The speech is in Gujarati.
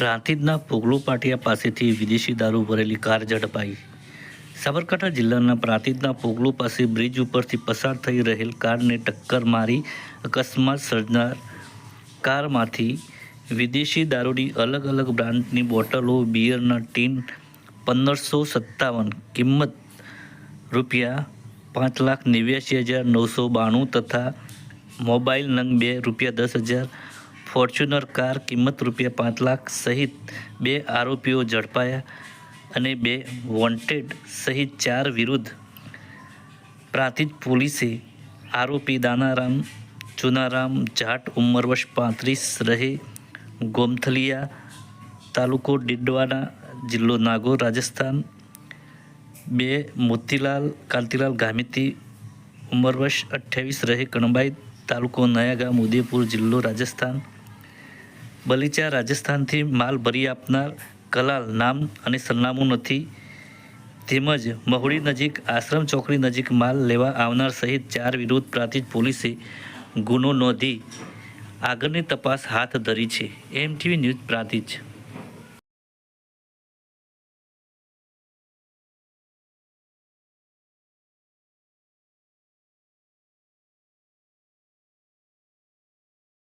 પ્રાંતિજના પુગલુ પાટિયા પાસેથી વિદેશી દારૂ ભરેલી કાર ઝડપાઈ. સાબરકાંઠા જિલ્લાના પ્રાંતિજના પોગલો પાસે બ્રિજ ઉપરથી પસાર થઈ રહેલ કારને ટક્કર મારી અકસ્માત સર્જનાર કારમાંથી વિદેશી દારૂની અલગ અલગ બ્રાન્ડની બોટલો, બિયરના ટીન, પંદરસો સત્તાવન કિંમત રૂપિયા પાંચ લાખ નેવ્યાસી હજાર નવસો બાણું તથા મોબાઈલ નંગ બે રૂપિયા દસ હજાર ફોર્ચ્યુનર કાર કિંમત રૂપિયા પાંચ લાખ સહિત બે આરોપીઓ ઝડપાયા અને બે વોન્ટેડ સહિત ચાર વિરુદ્ધ પ્રાંતિજ પોલીસે આરોપી દાનારામ ચુનારામ જાટ ઉંમર વર્ષ પાંત્રીસ રહે ગોમથલિયા તાલુકો ડિડવાના જિલ્લો નાગોર, રાજસ્થાન. બે મોતીલાલ, કાંતિલાલ ગામિતી ઉંમર વર્ષ અઠ્યાવીસ રહે કણબાઈ તાલુકો નયાગામ ઉદયપુર જિલ્લો રાજસ્થાન. બલીચા રાજસ્થાનથી માલ ભરી આપનાર કલાલ નામ અને સરનામું નથી. તેમજ મહુડી નજીક આશ્રમ ચોકડી નજીક માલ લેવા આવનાર સહિત ચાર વિરુદ્ધ પ્રાંતિજ પોલીસે ગુનો નોંધી આગળની તપાસ હાથ ધરી છે. MTV news Prantij.